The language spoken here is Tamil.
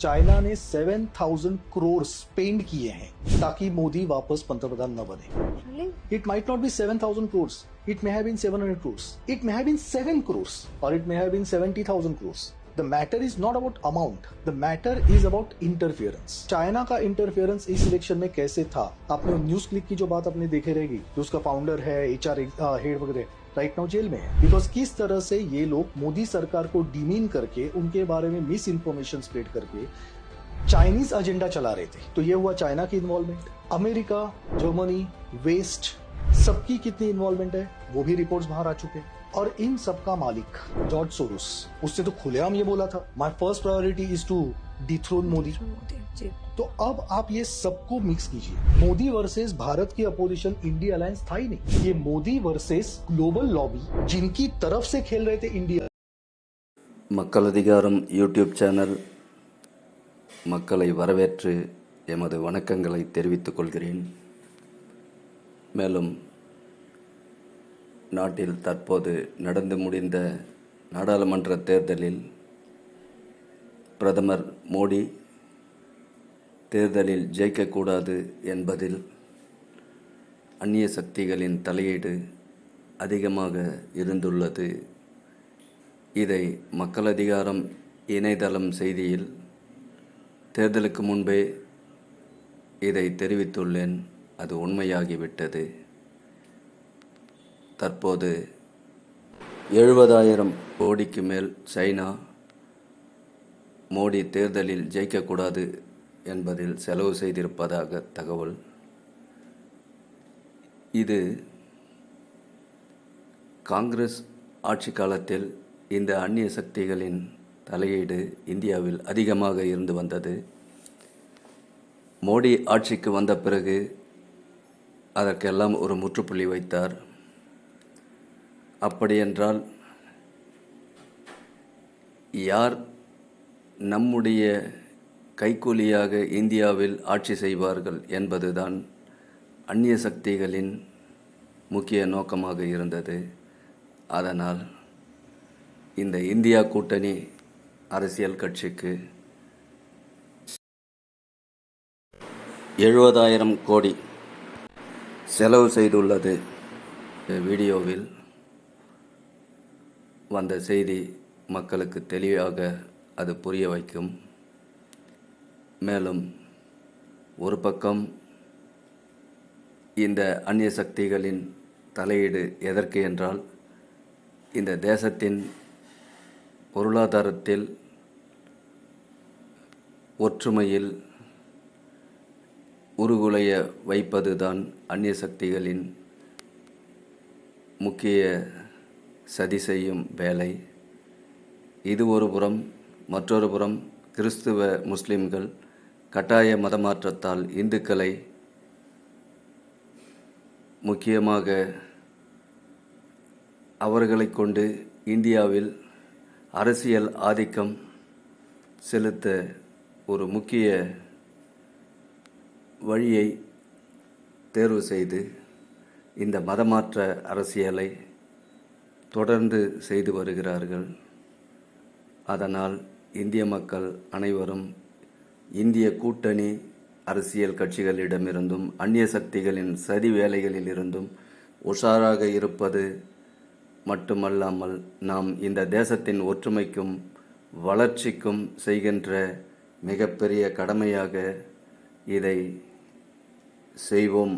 चाइना ने 7,000 करोड़ स्पेंड किए हैं ताकि मोदी वापस पंतप्रधान न बने। It might not be 7,000 crore it may have been 700 crore it may have been 7 crore और it may have been 70,000 crore The matter is not about amount. The matter is about interference. China का इंटरफेरेंस इस इलेक्शन में कैसे था आपने न्यूज़ क्लिक की जो बात आपने देखे रहेगी जो उसका फाउंडर है एच आर हेड वगैरह राइट नाउ जेल में है बिकॉज़ किस तरह से ये लोग मोदी सरकार को डिमीन करके, उनके बारे में मिस इन्फॉर्मेशन स्प्रेड करके चाइनीज़ एजेंडा चला रहे थे तो ये हुआ चाइना की इन्वॉल्वमेंट अमेरिका जर्मनी वेस्ट सबकी कितनी इन्वॉल्वमेंट है वो भी रिपोर्ट्स बाहर आ चुके हैं और इन सबका मालिक जॉर्ज सोरोस उसने तो खुलेआम ये बोला था my first priority is to dethrone Modi Modi ji तो अब आप ये सबको मिक्स कीजिए मोदी वर्सेस भारत की अपोजिशन इंडिया अलायंस था ही नहीं ये मोदी वर्सेस ग्लोबल लॉबी जिनकी तरफ से खेल रहे थे इंडिया மக்கள் அதிகாரம் யூடியூப் சேனல் மக்களை வரவேற்று எமது வணக்கங்களை தெரிவித்துக் கொள்கிறேன் மேலும் நாட்டில் தற்போது நடந்து முடிந்த நாடாளுமன்ற தேர்தலில் பிரதமர் மோடி தேர்தலில் ஜெயிக்கக்கூடாது என்பதில் அந்நிய சக்திகளின் தலையீடு அதிகமாக இருந்துள்ளது. இதை மக்கள் அதிகாரம் இணையதளம் செய்தியில் தேர்தலுக்கு முன்பே இதை தெரிவித்துள்ளேன். அது உண்மையாகிவிட்டது. தற்போது எழுபதாயிரம் கோடிக்கு மேல் சைனா மோடி தேர்தலில் ஜெயிக்கக்கூடாது என்பதில் செலவு செய்திருப்பதாக தகவல். இது காங்கிரஸ் ஆட்சி காலத்தில் இந்த அந்நிய சக்திகளின் தலையீடு இந்தியாவில் அதிகமாக இருந்து வந்தது. மோடி ஆட்சிக்கு வந்த பிறகு அதற்கெல்லாம் ஒரு முற்றுப்புள்ளி வைத்தார். அப்படியென்றால் யார் நம்முடைய கைக்கூலியாக இந்தியாவில் ஆட்சி செய்வார்கள் என்பதுதான் அந்நிய சக்திகளின் முக்கிய நோக்கமாக இருந்தது. அதனால் இந்த இந்தியா கூட்டணி அரசியல் கட்சிக்கு எழுபதாயிரம் கோடி செலவு செய்துள்ளது. வீடியோவில் வந்த செய்தி மக்களுக்கு தெளிவாக அது புரிய வைக்கும். மேலும் ஒரு பக்கம் இந்த அந்நிய சக்திகளின் தலையீடு எதற்கு என்றால் இந்த தேசத்தின் பொருளாதாரத்தில் ஒற்றுமையில் உருகுலைய வைப்பதுதான் அந்நிய சக்திகளின் முக்கிய சதி செய்யும் வேலை. இது ஒரு புறம் மற்றொரு புறம் கிறிஸ்துவ முஸ்லிம்கள் கட்டாய மதமாற்றத்தால் இந்துக்களை முக்கியமாக அவர்களை கொண்டு இந்தியாவில் அரசியல் ஆதிக்கம் செலுத்த ஒரு முக்கிய வழியை தேர்வு செய்து இந்த மதமாற்ற அரசியலை தொடர்ந்து செய்து வருகிறார்கள். அதனால் இந்திய மக்கள் அனைவரும் இந்திய கூட்டணி அரசியல் கட்சிகளிடமிருந்தும் அந்நிய சக்திகளின் சதி வேலைகளில் இருந்தும் உஷாராக இருப்பது மட்டுமல்லாமல் நாம் இந்த தேசத்தின் ஒற்றுமைக்கும் வளர்ச்சிக்கும் செய்கின்ற மிகப்பெரிய கடமையாக இதை செய்வோம்.